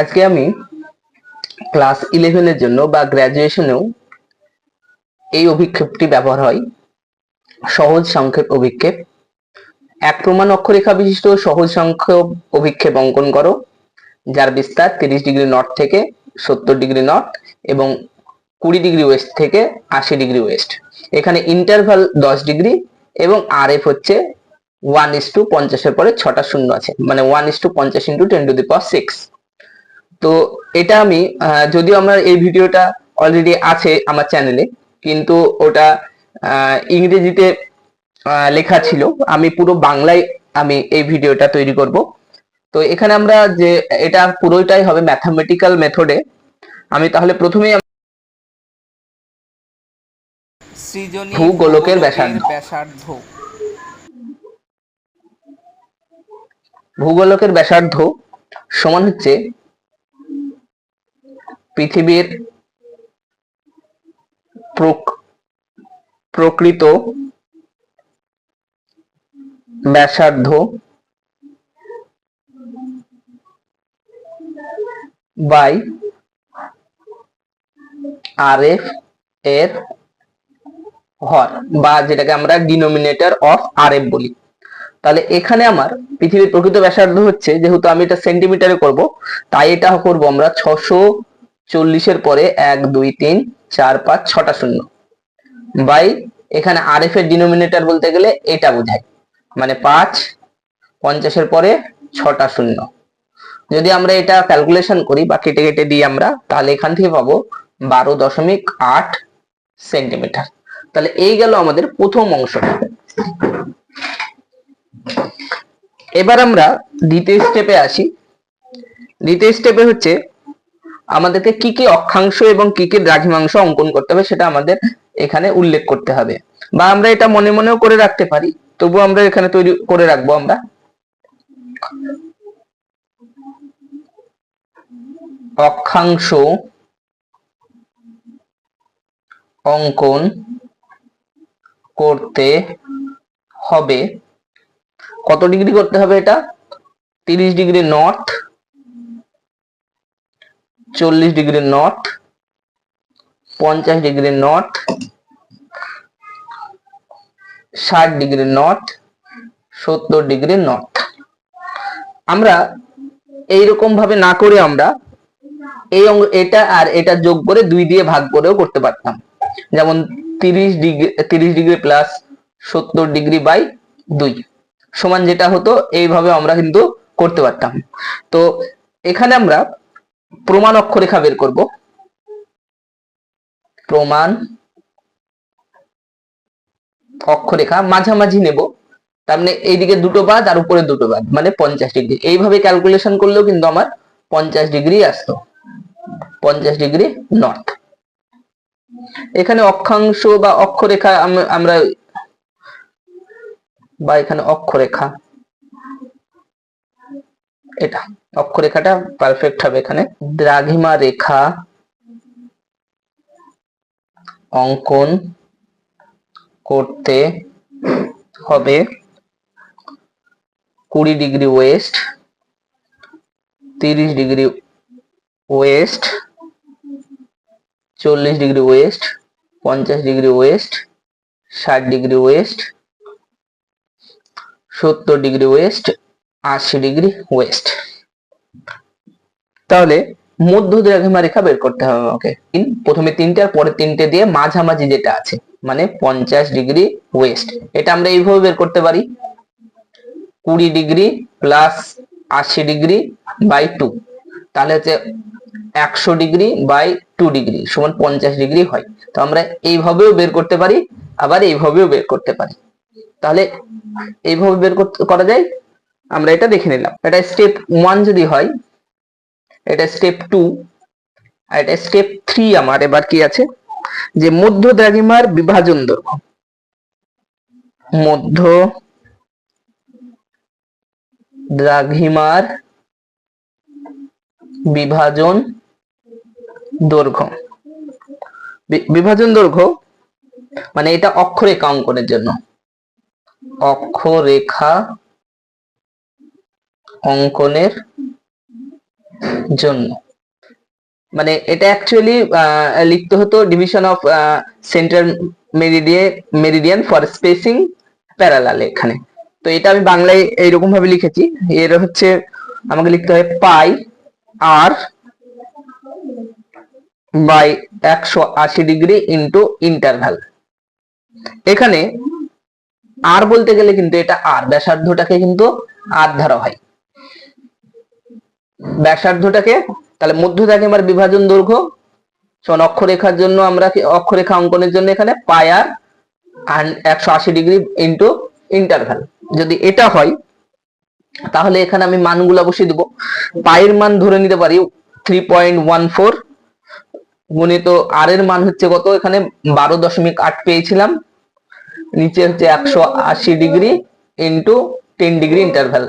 আজকে আমি ক্লাস ইলেভেনের জন্য বা গ্র্যাজুয়েশনেও এই অভিক্ষেপটি ব্যবহার হয়। সহজ সংক্ষেপ অভিক্ষেপ। এক প্রমাণ অক্ষরেখা বিশিষ্ট সহজ সংক্ষেপ অভিক্ষেপ অঙ্কন করো, যার বিস্তার তিরিশ ডিগ্রি নর্থ থেকে সত্তর ডিগ্রি নর্থ এবং কুড়ি ডিগ্রি ওয়েস্ট থেকে আশি ডিগ্রি ওয়েস্ট এখানে ইন্টারভাল দশ ডিগ্রি এবং আর এফ হচ্ছে ওয়ান ইস টু পঞ্চাশের পরে ছটা শূন্য আছে। মানে ওয়ান ইস টু পঞ্চাশ into ten to the power six তো এটা আমি যদিও আমার এই ভিডিওটা অলরেডি আছে আমার চ্যানেলে কিন্তু ওটা ইংরেজিতে লেখা ছিল। আমি পুরো বাংলায় আমি এই ভিডিওটা তৈরি করব। তো এখানে আমরা যে এটা পুরোটাই হবে ম্যাথামেটিক্যাল মেথডে আমি তাহলে প্রথমেই সৃজনী ভূগোলকের ব্যাসার্ধ। ব্যাসার্ধ। ভূগোলকের ব্যাসার্ধ সমান হচ্ছে পৃথিবীর প্রক- প্রকৃত ব্যাসার্ধ বাই আর এফ এর হর বা যেটাকে আমরা ডিনোমিনেটর অফ আর এফ বলি। তাহলে এখানে আমার পৃথিবীর প্রকৃত ব্যাসার্ধ হচ্ছে, যেহেতু আমি এটা সেন্টিমিটারে করব, তাই এটা করব আমরা ছশো চল্লিশের পরে এক, দুই, তিন, চার, পাঁচ, ছটা শূন্য। বাই এখানে আর এফ এর ডিনোমিনেটর বলতে গেলে এটা বোঝায়। মানে পাঁচ, পঞ্চাশের পরে ছটা শূন্য। যদি আমরা এটা ক্যালকুলেশন করি বা কেটে কেটে দিই আমরা, তাহলে এখান থেকে পাবো বারো দশমিক আট সেন্টিমিটার তাহলে এই গেল আমাদের প্রথম অংশটা। এবার আমরা দ্বিতীয় স্টেপে আসি। দ্বিতীয় স্টেপে হচ্ছে আমাদেরকে কি কি অক্ষাংশ এবং কি কি দ্রাঘিমাংশ অঙ্কন করতে হবে সেটা আমাদের এখানে উল্লেখ করতে হবে। বা আমরা এটা মনে মনেও করে রাখতে পারি তবু আমরা এখানে তৈরি করে রাখব আমরা। অক্ষাংশ অঙ্কন করতে হবে। কত ডিগ্রি করতে হবে এটা? তিরিশ ডিগ্রি নর্থ। চল্লিশ ডিগ্রি নর্থ, পঞ্চাশ ডিগ্রি নর্থ, ষাট ডিগ্রি নর্থ, সত্তর ডিগ্রি নর্থ। আমরা এইরকম ভাবে না করে আমরা এই অঙ্গ- এটা আর এটা যোগ করে দুই দিয়ে ভাগ করেও করতে পারতাম। যেমন তিরিশ ডিগ্রি তিরিশ ডিগ্রি প্লাস সত্তর ডিগ্রি বাই দুই সমান যেটা হতো, এইভাবে আমরা কিন্তু করতে পারতাম। তো এখানে আমরা প্রমাণ অক্ষরেখা বের করব। প্রমাণ অক্ষরেখা মাঝামাঝি নেব। তার মানে এইদিকে দুটো বাদ আর উপরে দুটো বাদ মানে পঞ্চাশ ডিগ্রি। এইভাবে ক্যালকুলেশন করলেও কিন্তু আমার পঞ্চাশ ডিগ্রি আসতো। পঞ্চাশ ডিগ্রি নর্থ এখানে অক্ষাংশ বা অক্ষরেখা আমরা বা এখানে অক্ষরেখা। এটা। অক্ষরেখাটা পারফেক্ট হবে এখানে। দ্রাঘিমা রেখা, অঙ্কন করতে হবে। কুড়ি ডিগ্রি ওয়েস্ট, তিরিশ ডিগ্রি ওয়েস্ট, চল্লিশ ডিগ্রি ওয়েস্ট, পঞ্চাশ ডিগ্রি ওয়েস্ট, ষাট ডিগ্রি ওয়েস্ট, সত্তর ডিগ্রি ওয়েস্ট, আশি ডিগ্রি ওয়েস্ট। তাহলে মধ্য দ্রাঘিমা রেখা বের করতে হবে আমাকে। প্রথমে তিনটে আর পরে তিনটে দিয়ে মাঝামাঝি যেটা আছে মানে পঞ্চাশ ডিগ্রি ওয়েস্ট। এটা আমরা এইভাবে বের করতে পারি। কুড়ি ডিগ্রি প্লাস আশি ডিগ্রি বাই টু। তাহলে হচ্ছে একশো ডিগ্রি বাই টু ডিগ্রি সমান পঞ্চাশ ডিগ্রি হয়। তো আমরা এইভাবেও বের করতে পারি, আবার এইভাবেও বের করতে পারি। তাহলে এইভাবে বের করা যায়? আমরা এটা দেখে নিলাম। এটা স্টেপ ওয়ান যদি হয়, এটা স্টেপ টু আর এটা স্টেপ থ্রি আমার, এবার কি আছে? যে মধ্য দ্রাঘিমার বিভাজন দৈর্ঘ্য। মধ্য দ্রাঘিমার বিভাজন দৈর্ঘ্য। বিভাজন দৈর্ঘ্য মানে এটা অক্ষরেখা অঙ্কনের জন্য। অক্ষরেখা অঙ্কনের জন্য। মানে এটা অ্যাকচুয়ালি লিখতে হতো division of central meridian meridian for spacing parallel এখানে। তো এটা আমি বাংলায় এইরকম ভাবে লিখেছি। এর হচ্ছে, আমাকে লিখতে হয় পাই আর বাই একশো আশি ডিগ্রি ইন্টু ইন্টারভ্যাল এখানে আর বলতে গেলে কিন্তু এটা আর ব্যাসার্ধটাকে কিন্তু আর ধরা হয়। ব্যাসার্ধটাকে, তাহলে মধ্য থাকে আমার বিভাজন দৈর্ঘ্য। সমান অক্ষরেখার জন্য আমরা অক্ষরেখা অঙ্কনের জন্য এখানে পাই আর একশো আশি ডিগ্রি ইন্টু ইন্টারভ্যাল যদি এটা হয়, তাহলে এখানে আমি মানগুলো বসিয়ে দেবো। পায়ের মান ধরে নিতে পারি থ্রি পয়েন্ট ওয়ান ফোর গুণিত আর এর মান হচ্ছে কত? এখানে বারো দশমিক আট পেয়েছিলাম। নিচে হচ্ছে একশো আশি degree into ten degree interval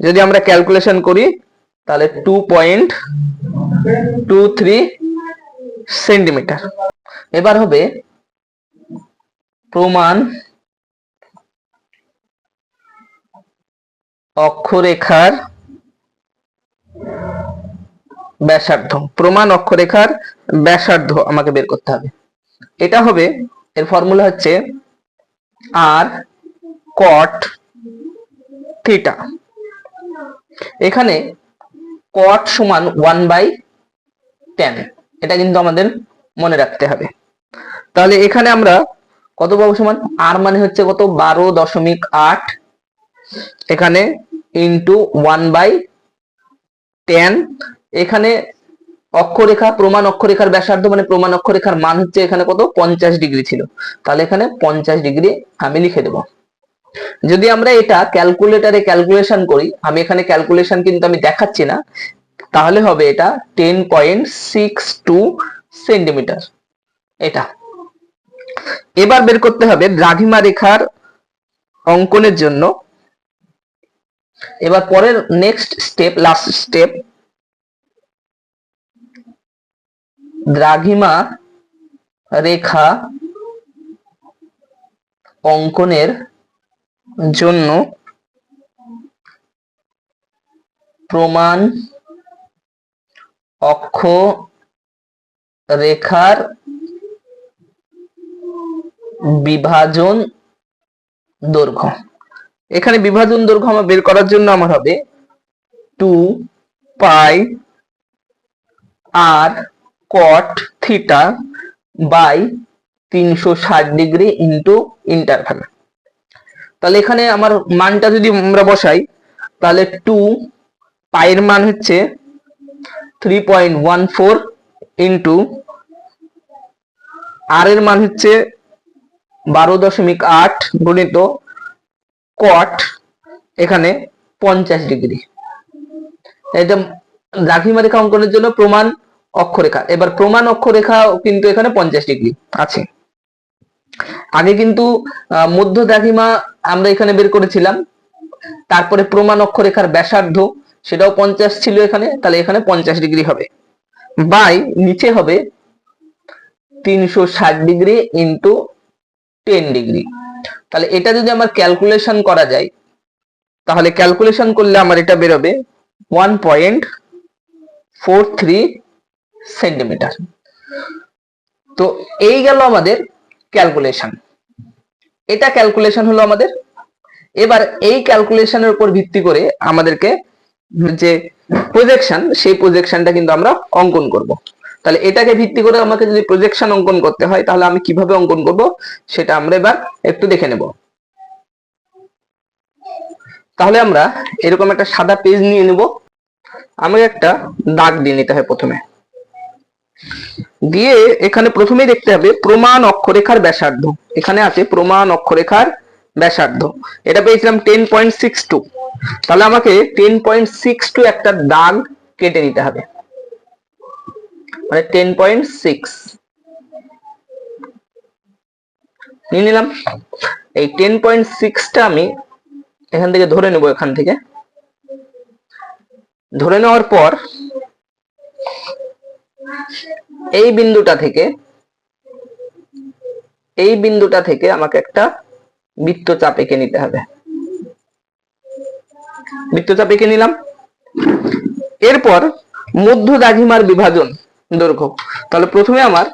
যদি আমরা ক্যালকুলেশন করি তাহলে two point two three centimetre এবার হবে প্রমাণ অক্ষরেখার ব্যাসার্ধ। প্রমাণ অক্ষরেখার ব্যাসার্ধ আমাকে বের করতে হবে। এটা হবে, এর ফর্মুলা হচ্ছে আর কট থিটা এখানে কট সমান ওয়ান বাই টেন এটা কিন্তু আমাদের মনে রাখতে হবে। তাহলে এখানে আমরা কত পাবো সমান? আর মানে হচ্ছে কত? বারো দশমিক আট। এখানে ইন্টু ওয়ান বাই টেন এখানে অক্ষরেখা, প্রমাণ অক্ষরেখার ব্যাসার্ধ মানে প্রমাণ অক্ষরেখার মান হচ্ছে এখানে কত? পঞ্চাশ ডিগ্রি ছিল। তাহলে এখানে পঞ্চাশ ডিগ্রি আমি লিখে দেব। যদি আমরা এটা ক্যালকুলেটারে ক্যালকুলেশন করি, আমি এখানে ক্যালকুলেশন কিন্তু আমি দেখাচ্ছি না, তাহলে হবে এটা ten point six two centimetre এটা। এবার বের করতে হবে দ্রাঘিমা রেখার অঙ্কনের জন্য। এবার পরের নেক্সট স্টেপ লাস্ট স্টেপ দ্রাঘিমা রেখা অঙ্কনের জন্য প্রমাণ অক্ষ রেখার বিভাজন দৈর্ঘ্য। এখানে বিভাজন দৈর্ঘ্য আমার বের করার জন্য আমার হবে two pi R cot theta by তিনশো ষাট ডিগ্রি ইন্টু ইন্টারভ্যাল তাহলে এখানে আমার মানটা যদি আমরা বসাই, তাহলে টু পায়ের মান হচ্ছে three point one four into R এর মান হচ্ছে বারো দশমিক আট গুণিত কট এখানে পঞ্চাশ ডিগ্রি। এটা দ্রাঘিমা রেখা অঙ্কনের জন্য প্রমাণ অক্ষরেখা। এবার প্রমাণ অক্ষরেখা কিন্তু এখানে পঞ্চাশ ডিগ্রি আছে। আগে কিন্তু মধ্য দ্রাঘিমা আমরা এখানে বের করেছিলাম। তারপরে প্রমাণ অক্ষরেখার ব্যাসার্ধ, সেটাও পঞ্চাশ ছিল এখানে, তাহলে এখানে পঞ্চাশ ডিগ্রি হবে। বাই, নিচে হবে তিনশো ষাট ডিগ্রি ইন্টু টেন ডিগ্রি। তাহলে এটা যদি আমার ক্যালকুলেশন করা যায়, তাহলে ক্যালকুলেশন করলে আমার এটা বেরোবে one point four three centimetre তো এই গেল আমাদের ক্যালকুলেশন এটা ক্যালকুলেশন হলো আমাদের। এবার এই ক্যালকুলেশনের উপর ভিত্তি করে আমাদেরকে যে প্রজেকশন সেই প্রজেকশনটা কিন্তু আমরা অঙ্কন করব। তাহলে এটাকে ভিত্তি করে আমাকে যদি প্রজেকশন অঙ্কন করতে হয়, তাহলে আমি কীভাবে অঙ্কন করব, সেটা আমরা এবার একটু দেখে নেব। তাহলে আমরা এরকম একটা সাদা পেজ নিয়ে নেব। আমাকে একটা দাগ দিয়ে নিতে হয় প্রথমে। দিয়ে এখানে প্রথমেই দেখতে হবে প্রমাণ অক্ষরেখার ব্যাসার্ধ। এখানে আছে প্রমাণ অক্ষরেখার ব্যাসার্ধ। এটা পেয়েছিলাম টেন পয়েন্ট সিক্স টু তাহলে আমাকে টেন পয়েন্ট সিক্স টু একটা দাগ কেটে নিতে হবে। মানে টেন পয়েন্ট সিক্স নিয়ে নিলাম। এই টেন পয়েন্ট সিক্সটা আমি এখান থেকে ধরে নেব এখান থেকে। ধরে নেওয়ার পর এই বিন্দুটা থেকে, এই বিন্দুটা থেকে আমাকে একটা বৃত্তচাপ এঁকে নিতে হবে। বৃত্তচাপ এঁকে নিলাম। এরপর মধ্য দ্রাঘিমার বিভাজন দৈর্ঘ্য। তাহলে প্রথমে আমার,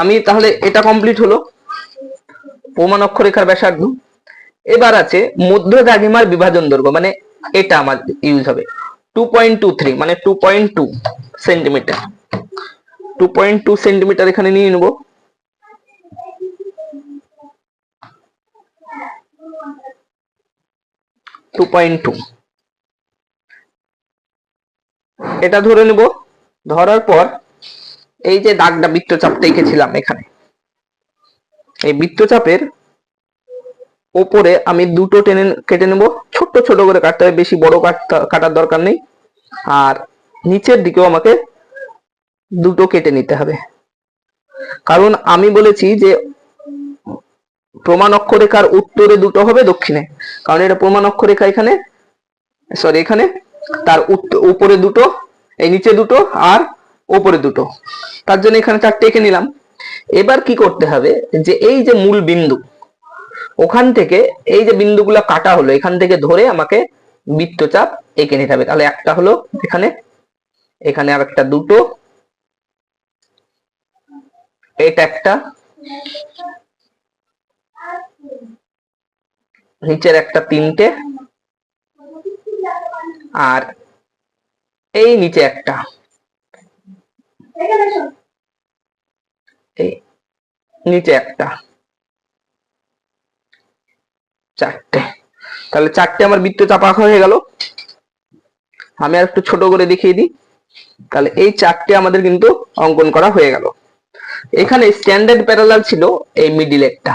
আমি তাহলে এটা কমপ্লিট হলো। প্রমাণ অক্ষরেখার ব্যাসার্ধ। এবার আছে মধ্য দ্রাঘিমার বিভাজন দৈর্ঘ্য মানে এটা আমার ইউজ হবে। টু পয়েন্ট টু থ্রি মানে two point two centimetre two point two centimetre এখানে নিয়ে নেব। টু পয়েন্ট টু এটা ধরে নেব। ধরার পর এই যে দাগটা বৃত্তচাপটা এঁকেছিলাম এখানে। এই বৃত্তচাপের ওপরে আমি দুটো টেনে কেটে নেব। ছোট্ট ছোট করে কাটতে হবে, বেশি বড় কাটার দরকার নেই। আর নিচের দিকেও আমাকে দুটো কেটে নিতে হবে। কারণ আমি বলেছি যে প্রমাণ অক্ষরেখার উত্তরে দুটো হবে দক্ষিণে। কারণ এটা প্রমাণ অক্ষরেখা এখানে সরি এখানে। তার উপরে দুটো, এই নিচে দুটো আর উপরে দুটো। তার জন্য এখানে চারটে এঁকে নিলাম। এবার কি করতে হবে যে এই যে মূল বিন্দু ওখান থেকে এই যে বিন্দুগুলো কাটা হলো, এখান থেকে ধরে আমাকে বৃত্তচাপ এঁকে নিতে হবে। তাহলে একটা হলো এখানে এখানে আর একটা দুটো, এটা একটা, নিচের একটা তিনটে, আর এই নিচে একটা। নিচে একটা। চারটে। তাহলে চারটে আমার বৃত্ত চাপা হয়ে গেল। আমি আর একটু ছোট করে দেখিয়ে দিই। তাহলে এই চারটে আমাদের কিন্তু অঙ্কন করা হয়ে গেল। এখানে স্ট্যান্ডার্ড প্যারালাল ছিল এই মিডিলেরটা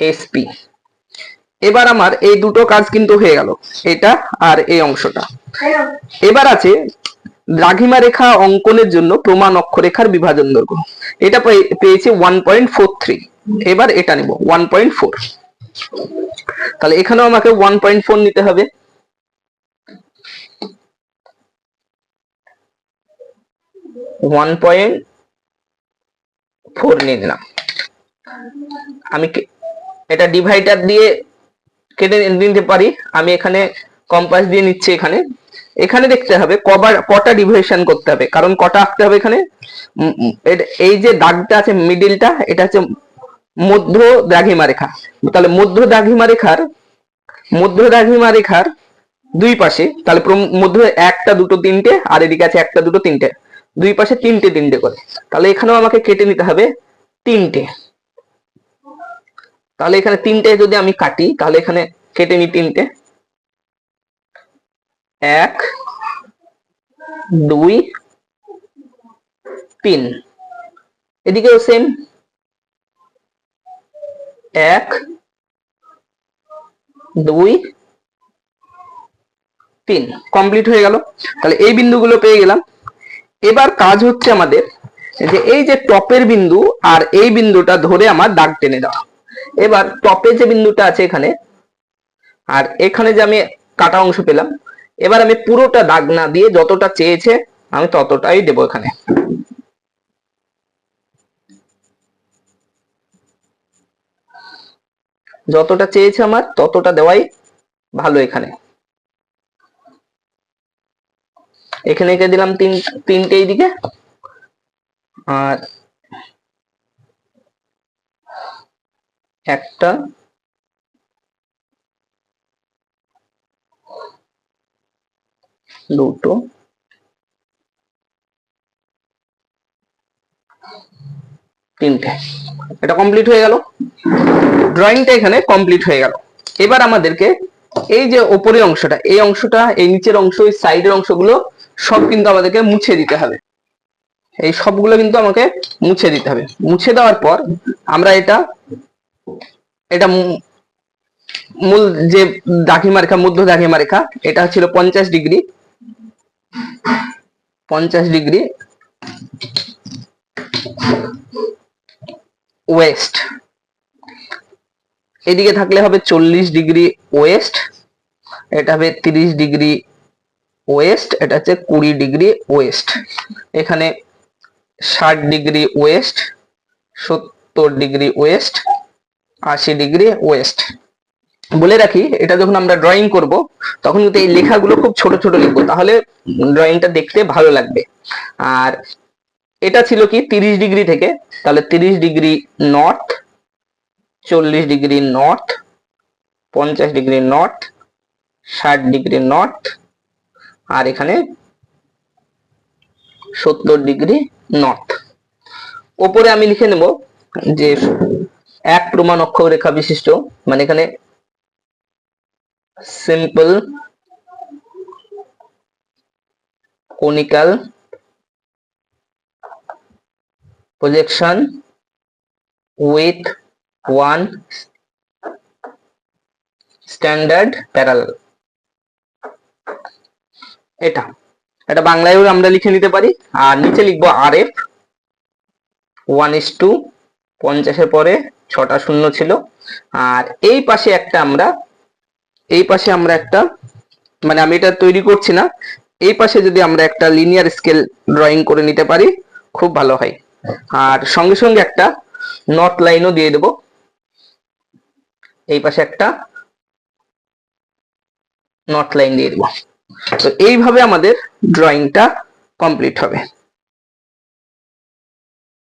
এসপি এবার আমার এই দুটো কাজ কিন্তু হয়ে গেল, এটা আর এই অংশটা। এবার আছে দ্রাঘিমা রেখা অঙ্কনের জন্য প্রমাণ অক্ষরেখার বিভাজন দৈর্ঘ্য। এটা পেয়ে- পেয়েছি ওয়ান পয়েন্ট ফোর থ্রি এবার এটা নিব ওয়ান পয়েন্ট ফোর তাহলে এখানেও আমাকে ওয়ান পয়েন্ট ফোর নিতে হবে। ওয়ান পয়েন্ট ফোর নিয়ে নিলাম। আমি এটা ডিভাইডার দিয়ে কেটে নিতে পারি। আমি এখানে কম্পাস দিয়ে নিচ্ছি এখানে। এখানে দেখতে হবে কবার কটা ডিভিশন করতে হবে। কারণ কটা আঁকতে হবে এখানে? এই যে দাগটা আছে মিডিলটা এটা হচ্ছে মধ্য দ্রাঘিমা রেখা তাহলে মধ্য দ্রাঘিমা রেখার মধ্য দ্রাঘিমা রেখার দুই পাশে, তাহলে মধ্য একটা, দুটো, তিনটে, আর এদিকে আছে একটা, দুটো, তিনটে। দুই পাশে তিনটে তিনটে করে। তাহলে এখানেও আমাকে কেটে নিতে হবে তিনটে। তাহলে এখানে তিনটে যদি আমি কাটি, তাহলে এখানে কেটে নি তিনটে। এক, দুই, তিন। এদিকেও সেম এক, দুই, তিন। কমপ্লিট হয়ে গেল। তাহলে এই বিন্দুগুলো পেয়ে গেলাম। এবার কাজ হচ্ছে আমাদের যে এই যে টপের বিন্দু আর এই বিন্দুটা ধরে আমার দাগ টেনে দেওয়া। এবার টপে যে বিন্দুটা আছে এখানে, আর এখানে যে আমি কাটা অংশ পেলাম, এবার আমি পুরোটা দাগ না দিয়ে যতটা চেয়েছে আমি ততটাই দেবো এখানে। যতটা চেয়েছে আমার, ততটা দেওয়াই ভালো এখানে। এখানে এঁকে দিলাম তিন, তিনটে এইদিকে। আর একটা। দুটো। তিনটে। এটা কমপ্লিট হয়ে গেল। ড্রয়িংটা এখানে কমপ্লিট হয়ে গেল। এবার আমাদেরকে এই যে ওপরের অংশটা, এই অংশটা, এই নিচের অংশ, এই সাইডের অংশগুলো, সব কিন্তু আমাদেরকে মুছে দিতে হবে। এই সবগুলো কিন্তু আমাকে মুছে দিতে হবে। মুছে দেওয়ার পর আমরা এটা এটা মূল যে দাঘিমা রেখা মধ্য দাঘিমা রেখা এটা ছিল পঞ্চাশ ডিগ্রি। পঞ্চাশ ডিগ্রি। ওয়েস্ট এদিকে থাকলে হবে চল্লিশ ডিগ্রি ওয়েস্ট, এটা হবে তিরিশ ডিগ্রি ওয়েস্ট, এটা হচ্ছে কুড়ি ডিগ্রি ওয়েস্ট। এখানে ষাট ডিগ্রি ওয়েস্ট, সত্তর ডিগ্রি ওয়েস্ট, আশি ডিগ্রি ওয়েস্ট। বলে রাখি, এটা যখন আমরা ড্রয়িং করব, তখন কিন্তু এই লেখাগুলো খুব ছোট ছোট লিখব, তাহলে ড্রয়িংটা দেখতে ভালো লাগবে। আর এটা ছিল কি তিরিশ ডিগ্রি থেকে, তাহলে তিরিশ ডিগ্রি নর্থ, চল্লিশ ডিগ্রি নর্থ, পঞ্চাশ ডিগ্রি নর্থ, ষাট ডিগ্রি নর্থ, আর এখানে সত্তর ডিগ্রি নর্থ। ওপরে আমি লিখে নেব যে এক প্রমাণ অক্ষরেখা বিশিষ্ট মানে এখানে simple conical projection with one standard parallel. এটা। এটা বাংলায়ও আমরা লিখে নিতে পারি। আর নিচে লিখব R F one is two পঞ্চাশের পরে ছটা শূন্য ছিল। আর এই পাশে একটা আমরা, এই পাশে আমরা একটা মানে আমি এটা তৈরি করছি না। এই পাশে যদি আমরা একটা লিনিয়ার স্কেল ড্রয়িং করে নিতে পারি, খুব ভালো হয়। আর সঙ্গে সঙ্গে একটা নট লাইনও দিয়ে দেব। এই পাশে একটা নট লাইন দিয়ে দেব। তো এইভাবে আমাদের ড্রয়িংটা কমপ্লিট হবে।